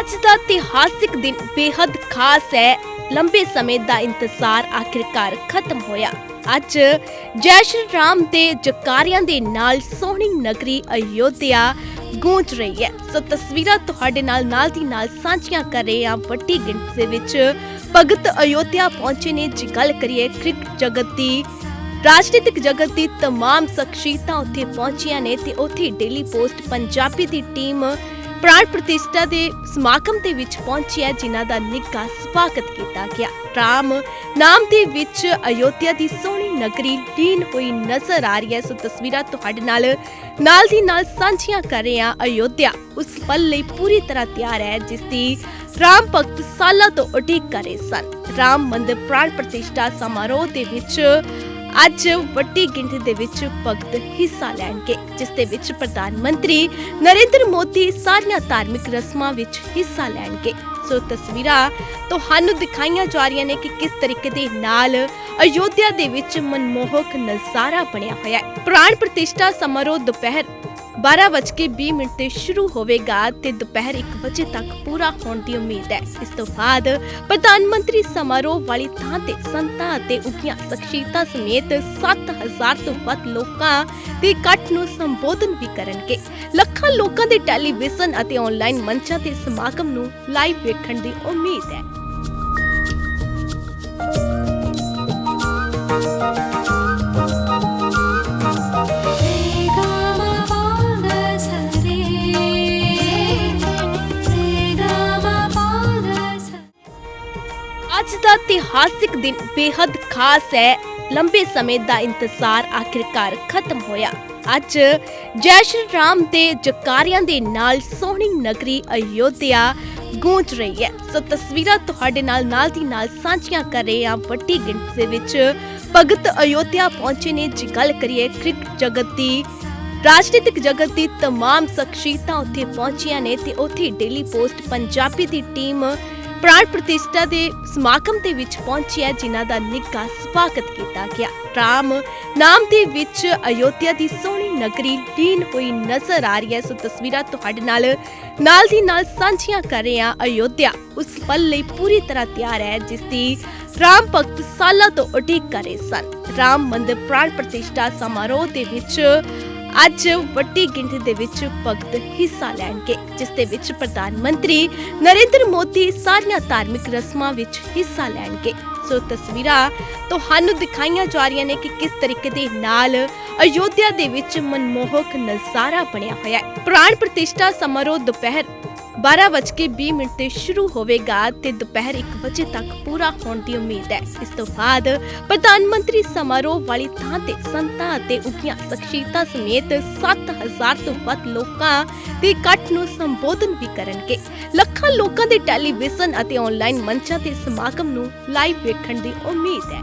ਅੱਜ ਦਾ ਇਤਿਹਾਸਿਕ ਦਿਨ ਬੇहद ਖਾਸ ਹੈ। ਲੰਬੇ ਸਮੇਂ ਦਾ ਇੰਤਜ਼ਾਰ ਆਖਿਰਕਾਰ ਖਤਮ ਹੋਇਆ। ਅੱਜ ਜੈ ਸ਼੍ਰੀ ਰਾਮ ਦੇ ਜਕਾਰਿਆਂ ਦੇ ਨਾਲ ਸੋਹਣੀ ਨਗਰੀ ਅਯੋਧਿਆ ਗੂੰਜ ਰਹੀ ਹੈ। ਸੋ ਤਸਵੀਰਾਂ ਤੁਹਾਡੇ ਨਾਲ ਨਾਲ ਦੀ ਨਾਲ ਸਾਂਝੀਆਂ ਕਰ ਰਹੇ ਹਾਂ। ਵੱਡੀ ਗਿਣਤੀ ਦੇ ਵਿੱਚ ਭਗਤ ਅਯੋਧਿਆ ਪਹੁੰਚੇ ਨੇ। ਜੀ ਗੱਲ ਕਰੀਏ ਕ੍ਰਿਕਟ ਜਗਤ ਦੀ, ਰਾਜਨੀਤਿਕ ਜਗਤ ਦੀ, ਤਮਾਮ ਸ਼ਖਸੀਅਤਾਂ ਉੱਥੇ ਪਹੁੰਚੀਆਂ ਨੇ ਤੇ ਉੱਥੇ ਡੇਲੀ ਪੋਸਟ ਪੰਜਾਬੀ ਦੀ ਟੀਮ ਪ੍ਰਾਣ ਪ੍ਰਤਿਸ਼ਠਾ ਦੇ ਸਮਾਗਮ ਦੇ ਵਿੱਚ ਪਹੁੰਚੀ ਜਿਨ੍ਹਾਂ ਦਾ ਨਿੱਘਾ ਸਵਾਗਤ ਕੀਤਾ ਗਿਆ। ਰਾਮ ਨਾਮ ਦੇ ਵਿੱਚ ਅਯੋਧਿਆ ਦੀ ਸੋਹਣੀ ਨਗਰੀ ਲੀਨ ਹੋਈ ਨਜ਼ਰ ਆ ਰਹੀ ਹੈ। ਸੋ ਤਸਵੀਰਾਂ ਤੁਹਾਡੇ ਨਾਲ ਨਾਲ ਦੀ ਨਾਲ ਸਾਂਝੀਆਂ ਕਰ ਰਹੇ ਹਾਂ ਅਯੋਧਿਆ। ਉਸ ਪਲ ਲਈ ਪੂਰੀ ਤਰ੍ਹਾਂ ਤਿਆਰ ਹੈ, ਜਿਸ ਦੀ ਰਾਮ ਭਗਤ ਸਾਲਾਂ ਤੋਂ ਉਡੀਕ ਕਰ ਰਹੇ ਸਨ। ਰਾਮ ਮੰਦਿਰ ਪ੍ਰਾਣ ਪ੍ਰਤਿਸ਼ਠਾ ਸਮਾਰੋਹ ਦੇ ਵਿੱਚ ਅੱਜ ਵੱਡੀ ਗਿਣਤੀ ਦੇ ਵਿੱਚ ਭਗਤ ਹਿੱਸਾ ਲੈਣਗੇ, ਜਿਸ ਦੇ ਵਿੱਚ ਪ੍ਰਧਾਨ ਮੰਤਰੀ ਨਰਿੰਦਰ ਮੋਦੀ ਸਾਰੀਆਂ ਧਾਰਮਿਕ ਰਸਮਾਂ ਵਿੱਚ ਹਿੱਸਾ ਲੈਣਗੇ। ਸੋ ਤਸਵੀਰਾਂ ਤੁਹਾਨੂੰ ਦਿਖਾਈਆਂ ਜਾ ਰਹੀਆਂ ਨੇ ਕਿ ਕਿਸ ਤਰੀਕੇ ਦੇ ਨਾਲ ਅਯੋਧਿਆ ਦੇ ਵਿੱਚ ਮਨਮੋਹਕ ਨਜ਼ਾਰਾ ਬਣਿਆ ਹੋਇਆ ਹੈ। ਪ੍ਰਾਣ ਪ੍ਰਤਿਸ਼ਠਾ ਸਮਾਰੋਹ ਦੁਪਹਿਰ 12:20 ਮਿੰਟ ਤੇ ਸ਼ੁਰੂ ਹੋਵੇਗਾ ਤੇ ਦੁਪਹਿਰ 1 ਵਜੇ ਤੱਕ ਪੂਰਾ ਹੋਣ ਦੀ ਉਮੀਦ ਹੈ। ਇਸ ਤੋਂ ਬਾਅਦ ਪ੍ਰਧਾਨ ਮੰਤਰੀ ਸਮਾਰੋਹ ਵਾਲੀ ਥਾਂ ਤੇ ਸੰਤਾਂ ਅਤੇ ਉੱਘੀਆਂ ਸ਼ਖਸੀਅਤਾਂ ਸਮੇਤ 7000 ਤੋਂ ਵੱਧ ਲੋਕਾਂ ਦੇ ਇਕੱਠ ਨੂੰ ਸੰਬੋਧਨ ਵੀ ਕਰਨਗੇ। ਲੱਖਾਂ ਲੋਕਾਂ ਦੇ ਟੈਲੀਵਿਜ਼ਨ ਅਤੇ ਆਨਲਾਈਨ ਮੰਚਾਂ ਤੇ ਸਮਾਗਮ ਨੂੰ ਲਾਈਵ ਵੇਖਣ ਦੀ ਉਮੀਦ ਹੈ। ਅੱਜ ਦਾ ਇਤਿਹਾਸਿਕ ਦਿਨ ਬੇहद ਖਾਸ ਹੈ। ਲੰਬੇ ਸਮੇਂ ਦਾ ਇੰਤਜ਼ਾਰ ਆਖਿਰਕਾਰ ਖਤਮ ਹੋਇਆ। ਅੱਜ ਜੈ ਸ਼੍ਰੀ ਰਾਮ ਦੇ ਜਕਾਰਿਆਂ ਦੇ ਨਾਲ ਸੋਹਣੀ ਨਗਰੀ ਅਯੋਧਿਆ ਗੂੰਜ ਰਹੀ ਹੈ। ਸੋ ਤਸਵੀਰਾਂ ਤੁਹਾਡੇ ਨਾਲ ਨਾਲ ਦੀ ਨਾਲ ਸਾਂਝੀਆਂ ਕਰ ਰਹੇ ਹਾਂ। ਵੱਡੀ ਗਿਣਤੀ ਦੇ ਵਿੱਚ ਭਗਤ ਅਯੋਧਿਆ ਪਹੁੰਚੇ ਨੇ। ਜੇ ਗੱਲ ਕਰੀਏ ਕ੍ਰਿਕਟ ਜਗਤ ਦੀ, ਰਾਜਨੀਤਿਕ ਜਗਤ ਦੀ, ਤਮਾਮ ਸ਼ਖਸੀਅਤਾਂ ਉੱਥੇ ਪਹੁੰਚੀਆਂ ਨੇ ਤੇ ਉੱਥੇ ਡੇਲੀ ਪੋਸਟ ਪੰਜਾਬੀ ਦੀ ਟੀਮ ਪ੍ਰਾਣ ਪ੍ਰਤਿਸ਼ਠਾ ਦੇ ਸਮਾਗਮ ਦੇ ਵਿੱਚ ਪਹੁੰਚੀ ਜਿਨ੍ਹਾਂ ਦਾ ਨਿੱਘਾ ਸਵਾਗਤ ਕੀਤਾ ਗਿਆ। ਰਾਮ ਨਾਮ ਦੇ ਵਿੱਚ ਅਯੋਧਿਆ ਦੀ ਸੋਹਣੀ ਨਗਰੀ ਲੀਨ ਹੋਈ ਨਜ਼ਰ ਆ ਰਹੀ ਹੈ। ਸੋ ਤਸਵੀਰਾਂ ਤੁਹਾਡੇ ਨਾਲ ਨਾਲ ਦੀ ਨਾਲ ਸਾਂਝੀਆਂ ਕਰ ਰਹੇ ਹਾਂ ਅਯੋਧਿਆ। ਉਸ ਪਲ ਲਈ ਪੂਰੀ ਤਰ੍ਹਾਂ ਤਿਆਰ ਹੈ, ਜਿਸ ਦੀ ਰਾਮ ਭਗਤ ਸਾਲਾਂ ਤੋਂ ਉਡੀਕ ਕਰ ਰਹੇ ਸਨ। ਰਾਮ ਮੰਦਿਰ ਪ੍ਰਾਣ ਪ੍ਰਤਿਸ਼ਠਾ ਸਮਾਰੋਹ ਦੇ ਵਿੱਚ ਅੱਜ ਵੱਡੀ ਗਿਣਤੀ ਦੇ ਵਿੱਚ ਭਗਤ ਹਿੱਸਾ ਲੈਣਗੇ, ਜਿਸ ਦੇ ਵਿੱਚ ਪ੍ਰਧਾਨ ਮੰਤਰੀ ਨਰਿੰਦਰ ਮੋਦੀ ਸਾਰੀਆਂ ਧਾਰਮਿਕ ਰਸਮਾਂ ਵਿੱਚ ਹਿੱਸਾ ਲੈਣਗੇ। ਸੋ ਤਸਵੀਰਾਂ ਤੁਹਾਨੂੰ ਦਿਖਾਈਆਂ ਜਾ ਰਹੀਆਂ ਨੇ ਕਿ ਕਿਸ ਤਰੀਕੇ ਦੇ ਨਾਲ ਅਯੋਧਿਆ ਦੇ ਵਿੱਚ ਮਨਮੋਹਕ ਨਜ਼ਾਰਾ ਬਣਿਆ ਹੋਇਆ ਹੈ। ਪ੍ਰਾਣ ਪ੍ਰਤਿਸ਼ਠਾ ਸਮਾਰੋਹ ਦੁਪਹਿਰ 12:20 ਮਿੰਟ ਤੇ ਸ਼ੁਰੂ ਹੋਵੇਗਾ ਤੇ ਦੁਪਹਿਰ 1 ਵਜੇ ਤੱਕ ਪੂਰਾ ਹੋਣ ਦੀ ਉਮੀਦ ਹੈ। ਇਸ ਤੋਂ ਬਾਅਦ ਪ੍ਰਧਾਨ ਮੰਤਰੀ ਸਮਾਰੋਹ ਵਾਲੀ ਥਾਂ ਤੇ ਸੰਤਾਂ ਅਤੇ ਉੱਘੀਆਂ ਸ਼ਖਸੀਅਤਾਂ ਸਮੇਤ 7000 ਤੋਂ ਵੱਧ ਲੋਕਾਂ ਦੇ ਇਕੱਠ ਨੂੰ ਸੰਬੋਧਨ ਵੀ ਕਰਨਗੇ। ਲੱਖਾਂ ਲੋਕਾਂ ਦੇ ਟੈਲੀਵਿਜ਼ਨ ਅਤੇ ਆਨਲਾਈਨ ਮੰਚਾਂ ਤੇ ਸਮਾਗਮ ਨੂੰ ਲਾਈਵ ਵੇਖਣ ਦੀ ਉਮੀਦ ਹੈ।